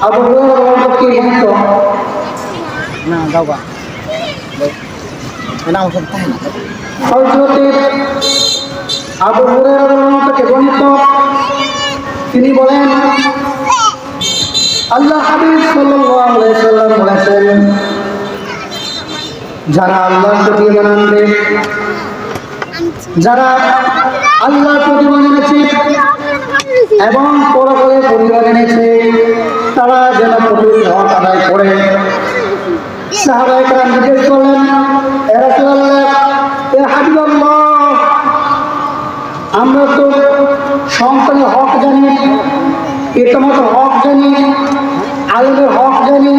আবু হুরায়রা না না? না আবু হুরায়রা থেকে বর্ণিত তিনি বলেন আল্লাহ হাবিব সাল্লাল্লাহু আলাইহি সাল্লাম বলেছেন যারা আল্লাহর প্রতি যারা আল্লাহর প্রতি এবং পরে পরিবার এনেছে তারা যেন কঠোর হক আদায় করে। সাহাবাই জিজ্ঞেস করলেন আমরা তো সন্তানের হক জানি, পিতামাতার হক জানি, আলমের হক জানি।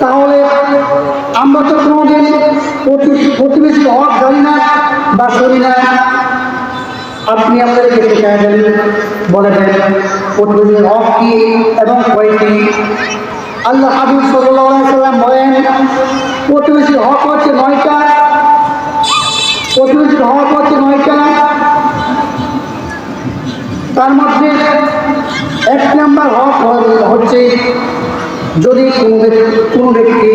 তাহলে আমরা তো কোনোদিন প্রতিবেশী হক জানি না বা শুনি না। আপনি আমাদেরকে শেখায় দেন বলে দেন প্রতিবেশীর হক কি এবং কয়টি আল্লাহ হাবিব সাল্লাম বলেন, প্রতিবেশীর হক হচ্ছে নয়টা। প্রতিবেশীর হক হচ্ছে নয়টা। তার মধ্যে এক নাম্বার হক হচ্ছে যদি কোনো ব্যক্তি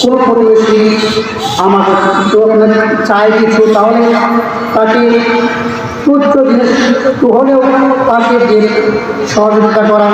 কোনো প্রতিবেশী আমাকে চায় কিছু তাহলে তাকে তুচ্ছ জিনিস হলেও তাকে সহযোগিতা করা।